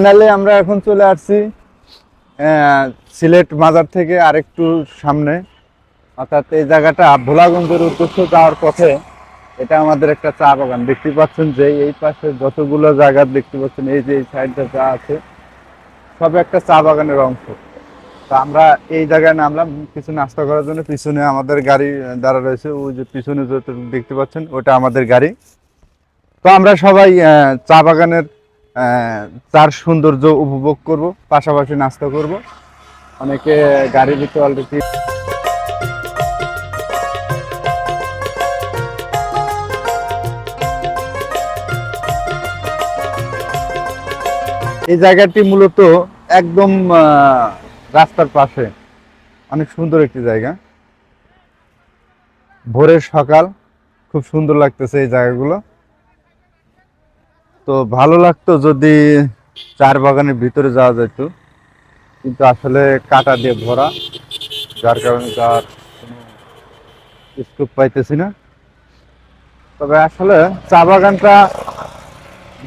Finally আমরা এখন চলে আসছি সিলেট মাজার থেকে আরেকটু সামনে। অর্থাৎ এই জায়গাটা ভোলাগঞ্জের উদ্দেশ্য যাওয়ার পথে এটা আমাদের একটা চা বাগান। দেখতে পাচ্ছেন যে এই পাশে যতগুলো জায়গা দেখতে পাচ্ছেন, এই যে এই সাইডটা যা আছে, সব একটা চা বাগানের অংশ। তো আমরা এই জায়গায় নামলাম, কিছু নাস্তা করার জন্য। পিছনে আমাদের গাড়ি দাঁড়া রয়েছে ওই যে পিছনে যত দেখতে পাচ্ছেন, ওটা আমাদের গাড়ি। তো আমরা সবাই চা বাগানের চার সৌন্দর্য উপভোগ করব, পাশাপাশি নাস্তা করব। অনেকে গাড়ি দিতে অলরেডি এই জায়গাটি মূলত একদম রাস্তার পাশে। অনেক সুন্দর একটি জায়গা। ভোরের সকাল, খুব সুন্দর লাগতেছে এই জায়গাগুলো। তো ভালো লাগতো যদি চার বাগানের ভিতরে যাওয়া যেত। কিন্তু আসলে কাটা দিয়ে ভরা, যার কারণে যার কোনো স্কোপ পাইতেছি না। তবে আসলে চা বাগানটা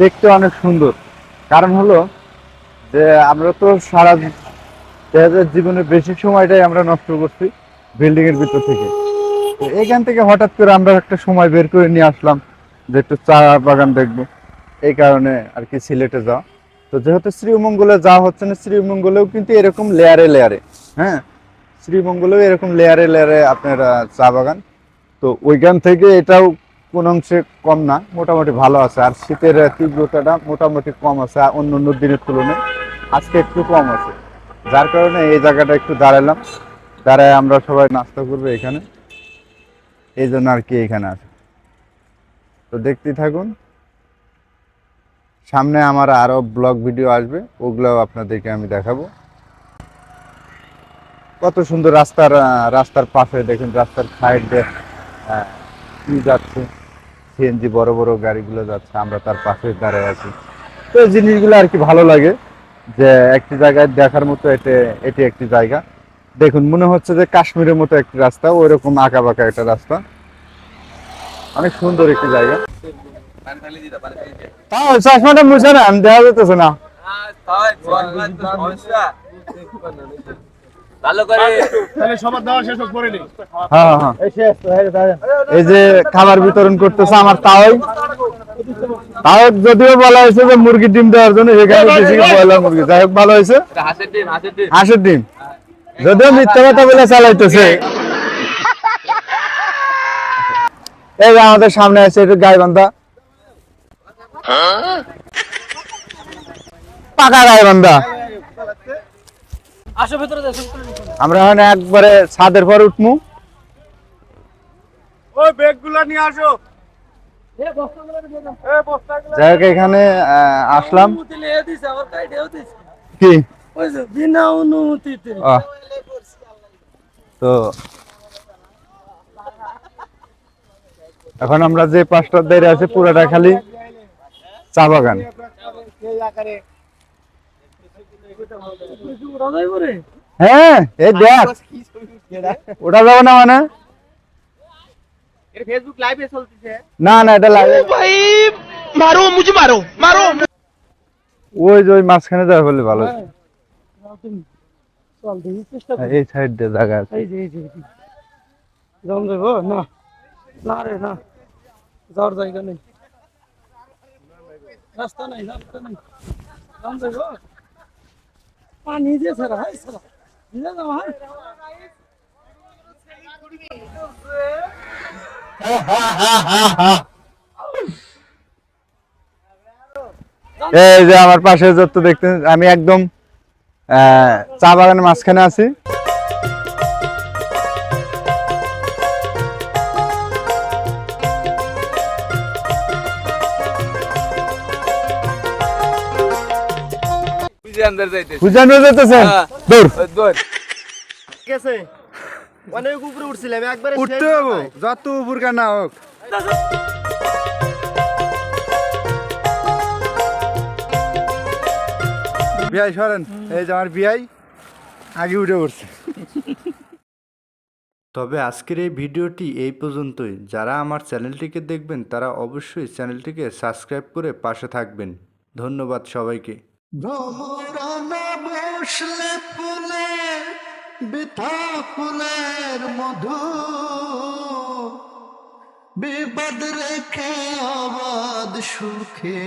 দেখতে অনেক সুন্দর। কারণ হলো যে আমরা তো সারা দেখা যায় জীবনের বেশি সময়টাই আমরা নষ্ট করছি বিল্ডিং এর ভিতর থেকে। তো এখান থেকে হঠাৎ করে আমরা একটা সময় বের করে নিয়ে আসলাম যে একটু চা বাগান দেখব। এই কারণে আর কি সিলেটে যাওয়া তো যেহেতু শ্রীমঙ্গলে যাওয়া হচ্ছে না, শ্রীমঙ্গলেও কিন্তু এরকম লেয়ারে লেয়ারে হ্যাঁ? শ্রীমঙ্গলেও এরকম লেয়ারে লেয়ারে আপনার চা বাগান। তো ওইখান থেকে এটাও কোন অংশে কম না, মোটামুটি ভালো আছে। আর শীতের তীব্রতাটা মোটামুটি কম আছে অন্য অন্য দিনের তুলনায় আজকে একটু কম আছে। যার কারণে এই জায়গাটা একটু দাঁড়ালাম। দাঁড়ায় আমরা সবাই নাস্তা করব এখানে। এই জন্য আর কি এখানে আছে। তো দেখতেই থাকুন। সামনে আমার আরও ব্লগ ভিডিও আসবে, ওগুলোও আপনাদেরকে আমি দেখাবো। কত সুন্দর রাস্তার রাস্তার পাশে দেখুন, রাস্তার সাইড দিয়ে কি যাচ্ছে সিএনজি বড় বড় গাড়িগুলো যাচ্ছে, আমরা তার পাশে দাঁড়ায় আছি। তো এই জিনিসগুলো আর কি ভালো লাগে, যে একটি জায়গায় দেখার মতো এটি এটি একটি জায়গা। দেখুন, মনে হচ্ছে যে কাশ্মীরের মতো একটি রাস্তা, ওইরকম আঁকা বাঁকা একটা রাস্তা। অনেক সুন্দর একটি জায়গা। তাও চশমাটা মুছে না আমি দেখা যেতেছে না। হ্যাঁ হ্যাঁ এই যে খাবার বিতরণ করতেছে আমার তাও তাও যদিও বলা হয়েছে যে মুরগির ডিম দেওয়ার জন্য সেখানে বেশি ব্রয়লার মুরগি। যাই হোক ভালো হয়েছে। হাসের ডিম। হাঁসের ডিম যদিও মিথ্যা কথা বলে চালাইতেছে। এই যে আমাদের সামনে আছে একটু গাইবান্ধা। পাকা আসো ভেতরে আমরা এখন একবারে ছাদের পর উঠমু। ওই ব্যাগগুলা নিয়ে আসো যাই হোক এখানে আসলাম। কি? বিনা অনুমতিতে। তো এখন আমরা যে পাঁচটার দাঁড়িয়ে আছে পুরাটা খালি। চা বাগান। হ্যাঁ এই দেখ। ওটা যাবে না মানে? না না, এটা লাগে। মারো মারো মারো ওই যে ওই মাঝখানে যাবে বলে ভালো চেষ্টা এই সাইড দিয়ে জায়গা আছে। না। না রে, না। যাওয়ার জায়গা নেই। রাস্তা নাই রাস্তা নাই। পানি ছাড়া হাই যাও হাই। এই যে আমার পাশে যত দেখতে আমি একদম আহ, চা বাগানের মাঝখানে আছি। বুঝে আন্দার যাইতে বুঝান যেতেছেন হ্যাঁ। দৌড়। দৌড়। গেছে। অনেক উপরে উঠছিলাম একবারে উঠতে হবে। যত উপর না হোক। বিআই সরেন এই যে আমার বিআই আগে উঠে পড়ছে। তবে আজকের এই ভিডিওটি এই পর্যন্তই। যারা আমার চ্যানেলটিকে দেখবেন তারা অবশ্যই চ্যানেলটিকে সাবস্ক্রাইব করে পাশে থাকবেন। ধন্যবাদ সবাইকে। ভ্রমরানা বসলে ফুলে বৃথা ফুলের মধু। বিপদ রেখে আবাদ সুখে